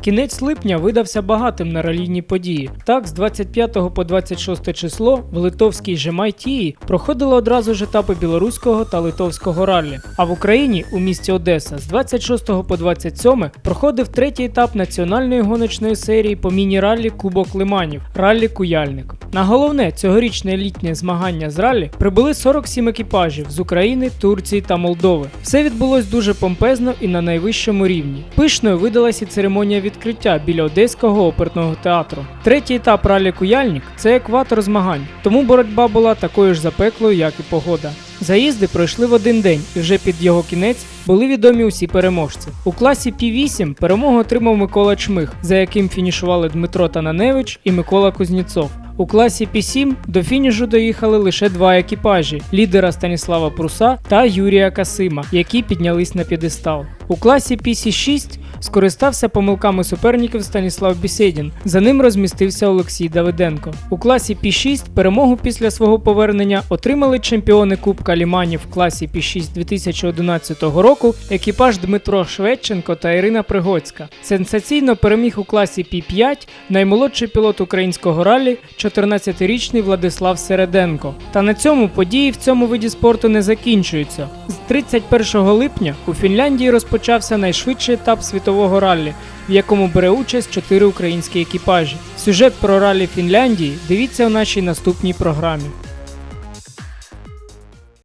Кінець липня видався багатим на ралійні події. Так, з 25 по 26 число в литовській Жемайтії проходили одразу ж етапи білоруського та литовського раллі. А в Україні у місті Одеса з 26 по 27 проходив третій етап національної гоночної серії по міні-раллі Кубок Лиманів раллі Куяльник. На головне цьогорічне літнє змагання з раллі прибули 47 екіпажів з України, Турції та Молдови. Все відбулось дуже помпезно і на найвищому рівні. Пишною видалась і церемонія відкриття біля Одеського оперного театру. Третій етап ралі Куяльник це екватор змагань, тому боротьба була такою ж запеклою, як і погода. Заїзди пройшли в один день, і вже під його кінець були відомі усі переможці. У класі Пі-8 перемогу отримав Микола Чмих, за яким фінішували Дмитро Тананевич і Микола Кузнєцов. У класі Пі-7 до фінішу доїхали лише два екіпажі: лідера Станіслава Пруса та Юрія Касима, які піднялись на п'єдестал. У класі Пі-6 скористався помилками суперників Станіслав Бісєдін. За ним розмістився Олексій Давиденко. У класі Пі-6 перемогу після свого повернення отримали чемпіони Кубка Ліманів в класі Пі-6 2011 року екіпаж Дмитро Шведченко та Ірина Пригоцька. Сенсаційно переміг у класі Пі-5 наймолодший пілот українського ралі 14-річний Владислав Середенко. Та на цьому події в цьому виді спорту не закінчуються. З 31 липня у Фінляндії розпочався найшвидший етап світового раллі, в якому бере участь чотири українські екіпажі. Сюжет про раллі Фінляндії дивіться у нашій наступній програмі.